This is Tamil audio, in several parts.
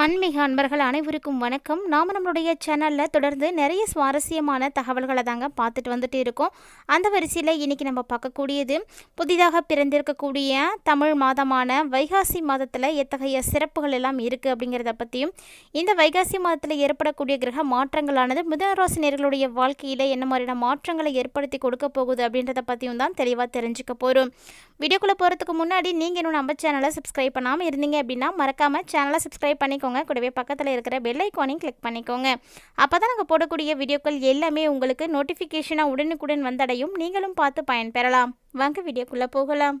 ஆன்மீக அன்பர்கள் அனைவருக்கும் வணக்கம். நாம் நம்மளுடைய சேனலில் தொடர்ந்து நிறைய சுவாரஸ்யமான தகவல்களை தாங்க பார்த்துட்டு வந்துட்டு இருக்கோம். அந்த வரிசையில் இன்றைக்கி நம்ம பார்க்கக்கூடியது புதிதாக பிறந்திருக்கக்கூடிய தமிழ் மாதமான வைகாசி மாதத்தில் எத்தகைய சிறப்புகள் எல்லாம் இருக்குது அப்படிங்கிறத பற்றியும் இந்த வைகாசி மாதத்தில் ஏற்படக்கூடிய கிரக மாற்றங்களானது மிதனராசினியர்களுடைய வாழ்க்கையில் என்ன மாதிரியான மாற்றங்களை ஏற்படுத்தி கொடுக்க போகுது அப்படின்றத பற்றியும் தான் தெளிவாக தெரிஞ்சுக்க போகிறோம் வீடியோக்குள்ளே போகிறதுக்கு முன்னாடி நீங்கள் இன்னும் நம்ம சேனலை சப்ஸ்கிரைப் பண்ணாமல் இருந்தீங்க அப்படின்னா மறக்காமல் சேனலை சப்ஸ்கிரைப் பண்ணிக்கோங்க. கூடவே பக்கத்தில் இருக்கிற பெல் ஐக்கானையும் கிளிக் பண்ணிக்கோங்க. அப்போ தான் நாங்கள் போடக்கூடிய வீடியோக்கள் எல்லாமே உங்களுக்கு நோட்டிஃபிகேஷனாக உடனுக்குடன் வந்தடையும். நீங்களும் பார்த்து பயன்பெறலாம். வாங்க வீடியோக்குள்ளே போகலாம்.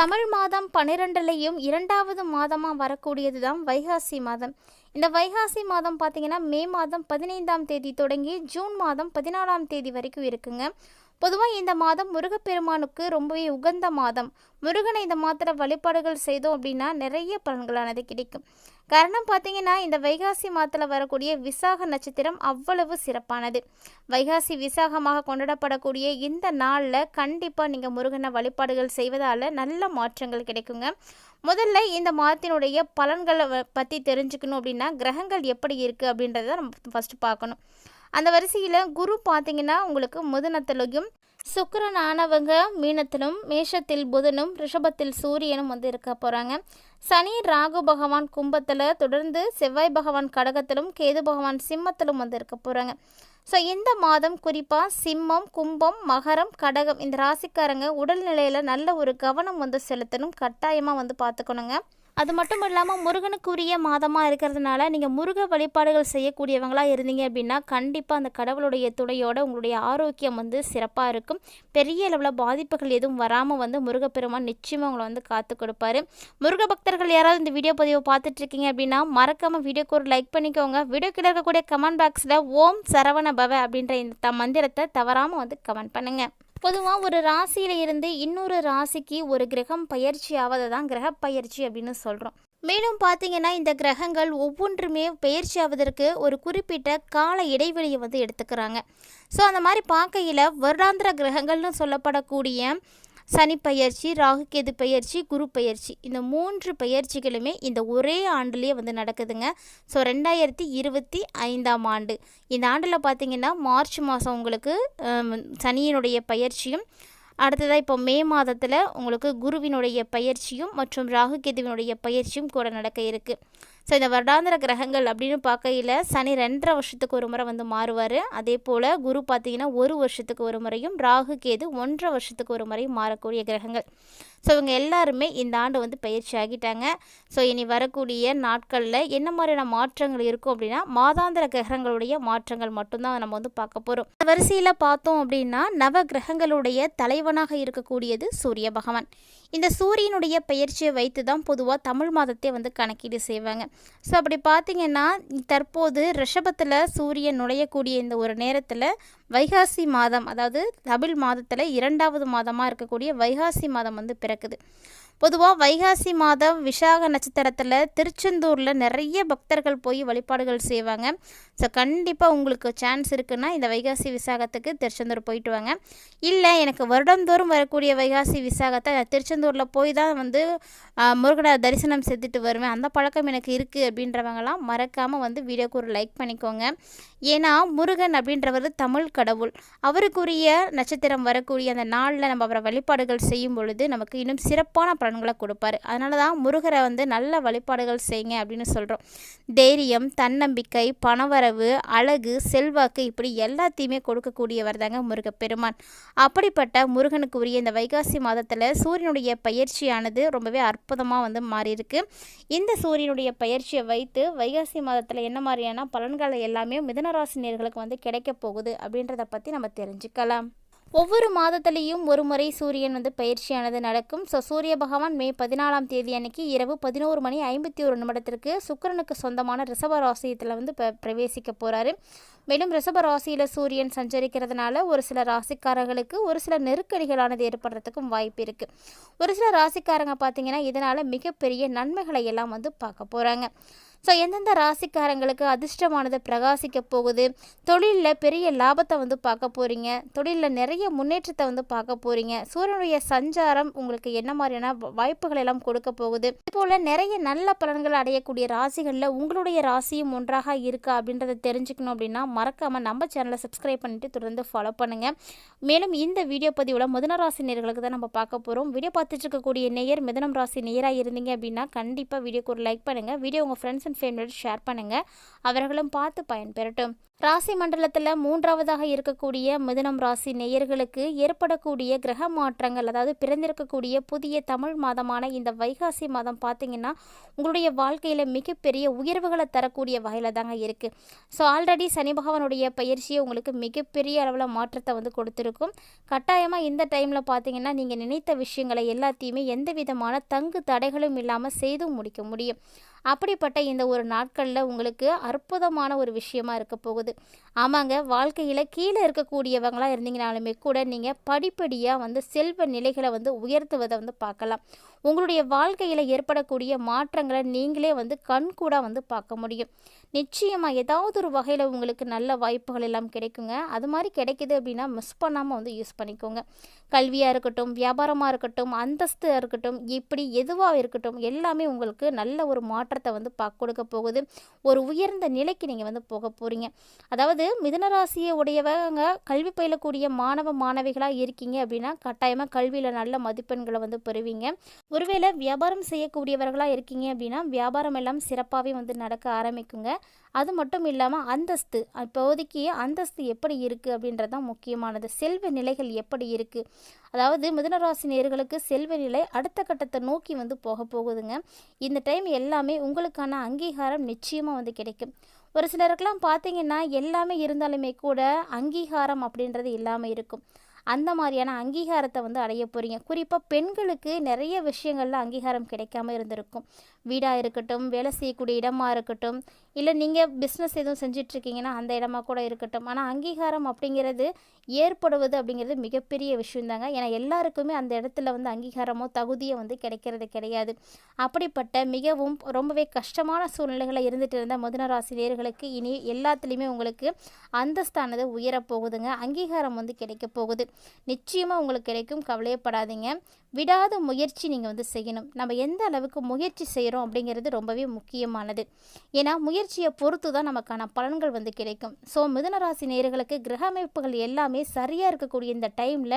தமிழ் மாதம் பன்னிரெண்டுலேயும் இரண்டாவது மாதமாக வரக்கூடியது தான் வைகாசி மாதம். இந்த வைகாசி மாதம் பார்த்திங்கன்னா மே மாதம் பதினைந்தாம் தேதி தொடங்கி ஜூன் மாதம் பதினாலாம் தேதி வரைக்கும் இருக்குங்க. பொதுவாக இந்த மாதம் முருகப்பெருமானுக்கு ரொம்பவே உகந்த மாதம். முருகனை இந்த மாதத்தில் வழிபாடுகள் செய்தோம் அப்படின்னா நிறைய பலன்களானது கிடைக்கும். காரணம் பார்த்தீங்கன்னா இந்த வைகாசி மாதத்தில் வரக்கூடிய விசாக நட்சத்திரம் அவ்வளவு சிறப்பானது. வைகாசி விசாகமாக கொண்டாடப்படக்கூடிய இந்த நாளில் கண்டிப்பாக நீங்கள் முருகனை வழிபாடுகள் செய்வதால் நல்ல மாற்றங்கள் கிடைக்குங்க. முதல்ல இந்த மாதத்தினுடைய பலன்களை பற்றி தெரிஞ்சுக்கணும் அப்படின்னா கிரகங்கள் எப்படி இருக்குது அப்படின்றத நம்ம ஃபஸ்ட்டு பார்க்கணும். அந்த வரிசையில் குரு பார்த்தீங்கன்னா உங்களுக்கு முதனத்திலையும் சுக்கிரன் ஆனவங்க மீனத்திலும் மேஷத்தில் புதனும் ரிஷபத்தில் சூரியனும் வந்து இருக்க போகிறாங்க சனி ராகு பகவான் கும்பத்தில் தொடர்ந்து செவ்வாய் பகவான் கடகத்திலும் கேது பகவான் சிம்மத்திலும் வந்து இருக்க போகிறாங்க ஸோ இந்த மாதம் குறிப்பாக சிம்மம் கும்பம் மகரம் கடகம் இந்த ராசிக்காரங்க உடல்நிலையில் நல்ல ஒரு கவனம் வந்து செலுத்தணும் கட்டாயமாக வந்து பார்த்துக்கணுங்க அது மட்டும் இல்லாமல் முருகனுக்குரிய மாதமாக இருக்கிறதுனால நீங்கள் முருக வழிபாடுகள் செய்யக்கூடியவங்களாக இருந்தீங்க அப்படின்னா கண்டிப்பாக அந்த கடவுளுடைய துணையோட உங்களுடைய ஆரோக்கியம் வந்து சிறப்பாக இருக்கும். பெரிய அளவில் பாதிப்புகள் எதுவும் வராமல் வந்து முருகப்பெருமான் நிச்சயமாக உங்களை வந்து காத்து கொடுப்பாரு. முருக பக்தர்கள் யாராவது இந்த வீடியோ பதிவை பார்த்துட்டு இருக்கீங்க அப்படின்னா மறக்காமல் வீடியோக்கு ஒரு லைக் பண்ணிக்கோங்க. வீடியோ இருக்கக்கூடிய கமெண்ட் பாக்ஸில் ஓம் சரவண பவ அப்படின்ற இந்த மந்திரத்தை தவறாமல் வந்து கமெண்ட் பண்ணுங்கள் பொதுவாக ஒரு ராசியில இருந்து இன்னொரு ராசிக்கு ஒரு கிரகம் பயிற்சி ஆவதை தான் கிரக பயிற்சி அப்படின்னு சொல்கிறோம் மேலும் பார்த்தீங்கன்னா இந்த கிரகங்கள் ஒவ்வொன்றுமே பயிற்சி ஆவதற்கு ஒரு குறிப்பிட்ட கால இடைவெளியை வந்து எடுத்துக்கிறாங்க. ஸோ அந்த மாதிரி பார்க்கையில் வருடாந்திர கிரகங்கள்னு சொல்லப்படக்கூடிய சனி பயிற்சி ராகு கேது பயிற்சி குரு பயிற்சி. இந்த மூன்று பயிற்சிகளுமே இந்த ஒரே ஆண்டுலேயே வந்து நடக்குதுங்க. ஸோ ரெண்டாயிரத்தி இருபத்தி ஐந்தாம் ஆண்டு. இந்த ஆண்டில் பார்த்திங்கன்னா மார்ச் மாதம் உங்களுக்கு சனியினுடைய பயிற்சியும் அடுத்ததாக இப்போ மே மாதத்தில் உங்களுக்கு குருவினுடைய பயிற்சியும் மற்றும் ராகு கேதுவினுடைய பயிற்சியும் கூட நடக்க இருக்குது ஸோ இந்த வருடாந்திர கிரகங்கள் அப்படின்னு பார்க்கையில் சனி ரெண்டரை வருஷத்துக்கு ஒரு முறை வந்து மாறுவார். அதே போல் குரு பார்த்தீங்கன்னா ஒரு வருஷத்துக்கு ஒரு முறையும் ராகு கேது ஒன்றரை வருஷத்துக்கு ஒரு முறையும் மாறக்கூடிய கிரகங்கள். ஸோ இவங்க எல்லாருமே இந்த ஆண்டு வந்து பயிற்சி ஆகிட்டாங்க. ஸோ இனி வரக்கூடிய நாட்களில் என்ன மாதிரியான மாற்றங்கள் இருக்கும் அப்படின்னா மாதாந்திர கிரகங்களுடைய மாற்றங்கள் மட்டும்தான் நம்ம வந்து பார்க்க போகிறோம் இந்த வரிசையில் பார்த்தோம் அப்படின்னா நவ கிரகங்களுடைய தலைவனாக இருக்கக்கூடியது சூரிய பகவான். இந்த சூரியனுடைய பயிற்சியை வைத்து தான் பொதுவாக தமிழ் மாதத்தை வந்து கணக்கீடு செய்வாங்க. ஸோ அப்படி பார்த்தீங்கன்னா தற்போது ரிஷபத்தில் சூரியன் நுழையக்கூடிய இந்த ஒரு நேரத்தில் வைகாசி மாதம் அதாவது தமிழ் மாதத்தில் இரண்டாவது மாதமாக இருக்கக்கூடிய வைகாசி மாதம் வந்து பிறக்குது. பொதுவாக வைகாசி மாதம் விசாக நட்சத்திரத்தில் திருச்செந்தூரில் நிறைய பக்தர்கள் போய் வழிபாடுகள் செய்வாங்க. ஸோ கண்டிப்பாக உங்களுக்கு சான்ஸ் இருக்குன்னா இந்த வைகாசி விசாகத்துக்கு திருச்செந்தூர் போயிட்டு வாங்க. இல்லை எனக்கு வருடந்தோறும் வரக்கூடிய வைகாசி விசாகத்தை நான் திருச்செந்தூரில் போய் தான் வந்து முருகனை தரிசனம் செஞ்சுட்டு வருவேன். அந்த பழக்கம் எனக்கு இருக்குது அப்படின்றவங்கலாம் மறக்காமல் வந்து வீடியோக்கு ஒரு லைக் பண்ணிக்கோங்க. ஏன்னா முருகன் அப்படின்றவர் தமிழ் கடவுள். அவருக்குரிய நட்சத்திரம் வரக்கூடிய அந்த நாளில் நம்ம அவரை வழிபாடுகள் செய்யும் பொழுது நமக்கு இன்னும் சிறப்பான பலன்களை கொடுப்பாரு. அதனால தான் முருகரை வந்து நல்ல வழிபாடுகள் செய்யுங்க அப்படின்னு சொல்கிறோம் தைரியம் தன்னம்பிக்கை பணவரவு அழகு செல்வாக்கு இப்படி எல்லாத்தையுமே கொடுக்கக்கூடியவர் தாங்க முருகப்பெருமான். அப்படிப்பட்ட முருகனுக்கு உரிய இந்த வைகாசி மாதத்தில் சூரியனுடைய பயிற்சியானது ரொம்பவே அற்புதமாக வந்து மாறியிருக்கு. இந்த சூரியனுடைய பயிற்சியை வைத்து வைகாசி மாதத்தில் என்ன மாதிரியான பலன்களை எல்லாமே மிதனராசினியர்களுக்கு வந்து கிடைக்க போகுது அப்படின்றத பற்றி நம்ம தெரிஞ்சுக்கலாம். ஒவ்வொரு மாதத்துலேயும் ஒரு முறை சூரியன் வந்து பயிற்சியானது நடக்கும். ஸோ சூரிய பகவான் மே பதினாலாம் தேதி அன்னைக்கு இரவு பதினோரு மணி ஐம்பத்தி ஒரு நிமிடத்திற்கு சுக்கிரனுக்கு சொந்தமான ரிஷப ராசியத்தில் வந்து ப- பிரவேசிக்க போகிறாரு மேலும் ரிஷப ராசியில் சூரியன் சஞ்சரிக்கிறதுனால ஒரு சில ராசிக்காரர்களுக்கு ஒரு சில நெருக்கடிகளானது ஏற்படுறதுக்கும் வாய்ப்பு இருக்குது ஒரு சில ராசிக்காரங்க பார்த்தீங்கன்னா இதனால் மிகப்பெரிய நன்மைகளை எல்லாம் வந்து பார்க்க போகிறாங்க ஸோ எந்தெந்த ராசிக்காரங்களுக்கு அதிர்ஷ்டமானது பிரகாசிக்க போகுது? தொழிலில் பெரிய லாபத்தை வந்து பார்க்க போகிறீங்க தொழிலில் நிறைய முன்னேற்றத்தை வந்து பார்க்க போகிறீங்க சூரியனுடைய சஞ்சாரம் உங்களுக்கு என்ன மாதிரியான வாய்ப்புகள் எல்லாம் கொடுக்க போகுது? இதுபோல் நிறைய நல்ல பலன்கள் அடையக்கூடிய ராசிகளில் உங்களுடைய ராசியும் ஒன்றாக இருக்கா? அப்படின்றத தெரிஞ்சுக்கணும் அப்படின்னா மறக்காமல் நம்ம சேனலை சப்ஸ்கிரைப் பண்ணிட்டு தொடர்ந்து ஃபாலோ பண்ணுங்கள் மேலும் இந்த வீடியோ பதிவில் முதன ராசி நேர்களுக்கு தான் நம்ம பார்க்க போகிறோம் வீடியோ பார்த்துட்டு இருக்கக்கூடிய நேயர் மிதனம் ராசி நேராக இருந்தீங்க அப்படின்னா கண்டிப்பாக வீடியோக்கு ஒரு லைக் பண்ணுங்கள் வீடியோ உங்கள் ஃப்ரெண்ட்ஸ் அண்ட் ஃபேமிலியோட ஷேர் பண்ணுங்கள் அவர்களும் பார்த்து பயன்பெறட்டும். ராசி மண்டலத்தில் மூன்றாவதாக இருக்கக்கூடிய மிதுனம் ராசி நேயர்களுக்கு ஏற்படக்கூடிய கிரக மாற்றங்கள் அதாவது பிறந்திருக்கக்கூடிய புதிய தமிழ் மாதமான இந்த வைகாசி மாதம் பார்த்தீங்கன்னா உங்களுடைய வாழ்க்கையில் மிகப்பெரிய உயர்வுகளை தரக்கூடிய வகையில் தாங்க இருக்குது ஸோ ஆல்ரெடி சனி பகவானுடைய பயிற்சியை உங்களுக்கு மிகப்பெரிய அளவில் மாற்றத்தை வந்து கொடுத்துருக்கும். கட்டாயமாக இந்த டைமில் பார்த்தீங்கன்னா நீங்கள் நினைத்த விஷயங்களை எல்லாத்தையுமே எந்த விதமான தங்கு தடைகளும் இல்லாமல் செய்தும் முடிக்க முடியும். அப்படிப்பட்ட இந்த ஒரு நாட்களில் உங்களுக்கு அற்புதமான ஒரு விஷயமா இருக்க போகுது. ஆமாங்க வாழ்க்கையில் கீழே இருக்கக்கூடியவங்களாக இருந்தீங்கனாலுமே கூட நீங்கள் படிப்படியாக வந்து செல்வ நிலைகளை வந்து உயர்த்துவதை வந்து பார்க்கலாம். உங்களுடைய வாழ்க்கையில் ஏற்படக்கூடிய மாற்றங்களை நீங்களே வந்து கண்கூடாக வந்து பார்க்க முடியும். நிச்சயமாக ஏதாவது ஒரு வகையில் உங்களுக்கு நல்ல வாய்ப்புகள் எல்லாம் கிடைக்குங்க. அது மாதிரி கிடைக்குது அப்படின்னா மிஸ் பண்ணாமல் வந்து யூஸ் பண்ணிக்கோங்க. கல்வியாக இருக்கட்டும் வியாபாரமாக இருக்கட்டும் அந்தஸ்தாக இருக்கட்டும் இப்படி எதுவாக இருக்கட்டும் எல்லாமே உங்களுக்கு நல்ல ஒரு மாற்றத்தை வந்து பா கொடுக்க போகுது. ஒரு உயர்ந்த நிலைக்கு நீங்கள் வந்து போக போகிறீங்க அதாவது மிதனராசியை உடையவங்க கல்வி பயிலக்கூடிய மாணவ மாணவிகளாக இருக்கீங்க அப்படின்னா கட்டாயமாக கல்வியில் நல்ல மதிப்பெண்களை வந்து பெறுவீங்க. ஒருவேளை வியாபாரம் செய்யக்கூடியவர்களாக இருக்கீங்க அப்படின்னா வியாபாரம் எல்லாம் சிறப்பாகவே வந்து நடக்க ஆரம்பிக்குங்க. அது மட்டும் இல்லாமல் அந்தஸ்து இப்போதைக்கு அந்தஸ்து எப்படி இருக்குது அப்படின்றது தான் முக்கியமானது. செல்வ நிலைகள் எப்படி இருக்குது அதாவது மிதனராசி நேர்களுக்கு செல்வ நிலை அடுத்த கட்டத்தை நோக்கி வந்து போக போகுதுங்க. இந்த டைம் எல்லாமே உங்களுக்கான அங்கீகாரம் நிச்சயமாக வந்து கிடைக்கும். ஒரு சிலருக்கெல்லாம் பார்த்தீங்கன்னா எல்லாமே இருந்தாலுமே கூட அங்கீகாரம் அப்படின்றது இல்லாமல் இருக்கும். அந்த மாதிரியான அங்கீகாரத்தை வந்து அடைய போகிறீங்க குறிப்பாக பெண்களுக்கு நிறைய விஷயங்களில் அங்கீகாரம் கிடைக்காம இருந்திருக்கும். வீடாக இருக்கட்டும் வேலை செய்யக்கூடிய இடமா இருக்கட்டும் இல்லை நீங்கள் பிஸ்னஸ் எதுவும் செஞ்சிட்ருக்கீங்கன்னா அந்த இடமா கூட இருக்கட்டும். ஆனால் அங்கீகாரம் அப்படிங்கிறது ஏற்படுவது அப்படிங்கிறது மிகப்பெரிய விஷயம் தாங்க ஏன்னா எல்லாருக்குமே அந்த இடத்துல வந்து அங்கீகாரமோ தகுதியோ வந்து கிடைக்கிறது கிடையாது. அப்படிப்பட்ட மிகவும் ரொம்பவே கஷ்டமான சூழ்நிலைகளை இருந்துகிட்டு இருந்த முதனராசிரியர்களுக்கு இனி எல்லாத்துலேயுமே உங்களுக்கு அந்தஸ்தானது உயரப்போகுதுங்க. அங்கீகாரம் வந்து கிடைக்க போகுது. நிச்சயமாக உங்களுக்கு கிடைக்கும். கவலையப்படாதீங்க விடாத முயற்சி நீங்கள் வந்து செய்யணும். நம்ம எந்த அளவுக்கு முயற்சி செய்கிறோம் அப்படிங்கிறது ரொம்பவே முக்கியமானது. ஏன்னா முயற்சி முயற்சியை பொறுத்து தான் நமக்கான பலன்கள் வந்து கிடைக்கும். ஸோ மிதனராசி நேர்களுக்கு கிரக அமைப்புகள் எல்லாமே சரியாக இருக்கக்கூடிய இந்த டைமில்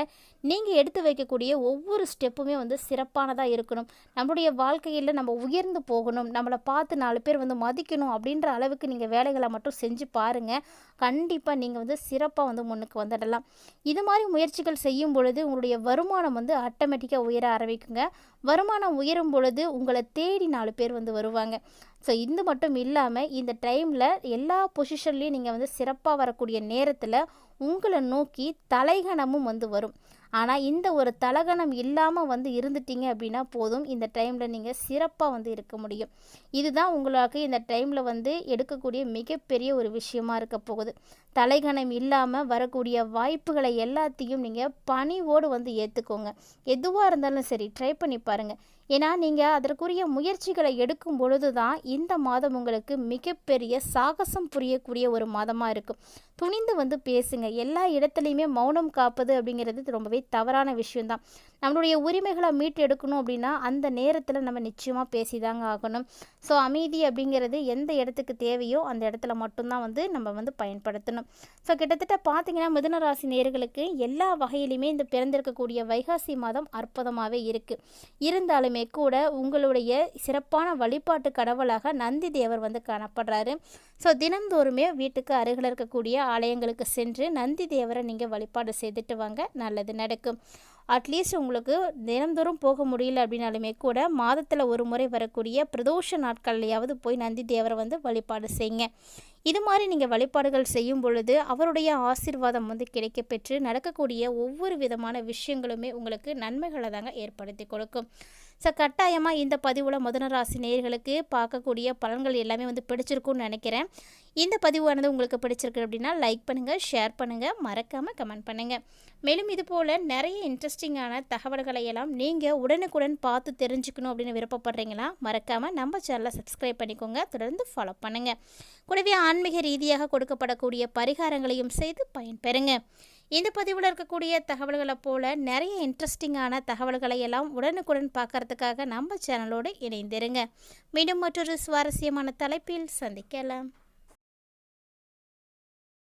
நீங்கள் எடுத்து வைக்கக்கூடிய ஒவ்வொரு ஸ்டெப்புமே வந்து சிறப்பானதாக இருக்கணும். நம்மளுடைய வாழ்க்கையில் நம்ம உயர்ந்து போகணும். நம்மளை பார்த்து நாலு பேர் வந்து மதிக்கணும் அப்படின்ற அளவுக்கு நீங்கள் வேலைகளை மட்டும் செஞ்சு பாருங்கள் கண்டிப்பாக நீங்கள் வந்து சிறப்பாக வந்து முன்னுக்கு வந்துடலாம். இது மாதிரி முயற்சிகள் செய்யும் பொழுது உங்களுடைய வருமானம் வந்து ஆட்டோமேட்டிக்காக உயர ஆரம்பிக்குங்க. வருமானம் உயரும் பொழுது உங்களை தேடி நாலு பேர் வந்து வருவாங்க. ஸோ இது மட்டும் இல்லாமல் இந்த டைமில் எல்லா பொசிஷன்லேயும் நீங்கள் வந்து சிறப்பாக வரக்கூடிய நேரத்தில் உங்களை நோக்கி தலைகணமும் வந்து வரும். ஆனால் இந்த ஒரு தலகணம் இல்லாமல் வந்து இருந்துட்டீங்க அப்படின்னா போதும். இந்த டைமில் நீங்கள் சிறப்பாக வந்து இருக்க முடியும். இதுதான் உங்களுக்கு இந்த டைமில் வந்து எடுக்கக்கூடிய மிகப்பெரிய ஒரு விஷயமா இருக்க போகுது. தலைகணம் இல்லாமல் வரக்கூடிய வாய்ப்புகளை எல்லாத்தையும் நீங்கள் பணிவோடு வந்து ஏற்றுக்கோங்க எதுவாக இருந்தாலும் சரி ட்ரை பண்ணி பாருங்கள் ஏன்னா நீங்கள் அதற்குரிய முயற்சிகளை எடுக்கும் பொழுது தான் இந்த மாதம் உங்களுக்கு மிகப்பெரிய சாகசம் புரியக்கூடிய ஒரு மாதமாக இருக்கும். துணிந்து வந்து பேசுங்க. எல்லா இடத்துலையுமே மௌனம் காப்பது அப்படிங்கிறது ரொம்பவே தவறான விஷயம்தான். நம்மளுடைய உரிமைகளை மீட்டு எடுக்கணும் அப்படின்னா அந்த நேரத்தில் நம்ம நிச்சயமாக பேசிதாங்க ஆகணும். ஸோ அமைதி அப்படிங்கிறது எந்த இடத்துக்கு தேவையோ அந்த இடத்துல மட்டும்தான் வந்து நம்ம வந்து பயன்படுத்தணும். ஸோ கிட்டத்தட்ட பார்த்தீங்கன்னா மிதுனராசி நேர்களுக்கு எல்லா வகையிலுமே இந்த பிறந்திருக்கக்கூடிய வைகாசி மாதம் அற்புதமாகவே இருக்குது இருந்தாலுமே கூட உங்களுடைய சிறப்பான வழிபாட்டு கடவுளாக நந்தி தேவர் வந்து காணப்படுறாரு. ஸோ தினந்தோறுமே வீட்டுக்கு அருகில் இருக்கக்கூடிய ஆலயங்களுக்கு சென்று நந்தி தேவரை நீங்கள் வழிபாடு செய்துட்டு வாங்க நல்லது நடக்கும். அட்லீஸ்ட் உங்களுக்கு தினந்தோறும் போக முடியல அப்படின்னாலுமே கூட மாதத்தில் ஒரு முறை வரக்கூடிய பிரதோஷ நாட்கள்லையாவது போய் நந்தி தேவரை வந்து வழிபாடு செய்யுங்க. இது மாதிரி நீங்கள் வழிபாடுகள் செய்யும் பொழுது அவருடைய ஆசீர்வாதம் வந்து கிடைக்க பெற்று நடக்கக்கூடிய ஒவ்வொரு விதமான விஷயங்களுமே உங்களுக்கு நன்மைகளை தாங்க ஏற்படுத்தி கொடுக்கும். ஸோ கட்டாயமாக இந்த பதிவில் முதன ராசி நேயர்களுக்கு பார்க்கக்கூடிய பலன்கள் எல்லாமே வந்து பிடிச்சிருக்கும்னு நினைக்கிறேன். இந்த பதிவானது உங்களுக்கு பிடிச்சிருக்கு அப்படின்னா லைக் பண்ணுங்கள் ஷேர் பண்ணுங்கள் மறக்காமல் கமெண்ட் பண்ணுங்கள் மேலும் இது போல் நிறைய இன்ட்ரெஸ்டிங்கான தகவல்களை எல்லாம் நீங்கள் உடனுக்குடன் பார்த்து தெரிஞ்சுக்கணும் அப்படின்னு விருப்பப்படுறீங்களா? மறக்காமல் நம்ம சேனலை சப்ஸ்கிரைப் பண்ணிக்கோங்க. தொடர்ந்து ஃபாலோ பண்ணுங்கள் கூடவே ஆன்மீக ரீதியாக கொடுக்கப்படக்கூடிய பரிகாரங்களையும் செய்து பயன்பெறுங்க. இந்த பதிவில் இருக்கக்கூடிய தகவல்களை போல் நிறைய இன்ட்ரெஸ்டிங்கான தகவல்களை எல்லாம் உடனுக்குடன் பார்க்கறதுக்காக நம்ம சேனலோடு இணைந்திருங்க. மீண்டும் மற்றொரு சுவாரஸ்யமான தலைப்பில் சந்திக்கலாம்.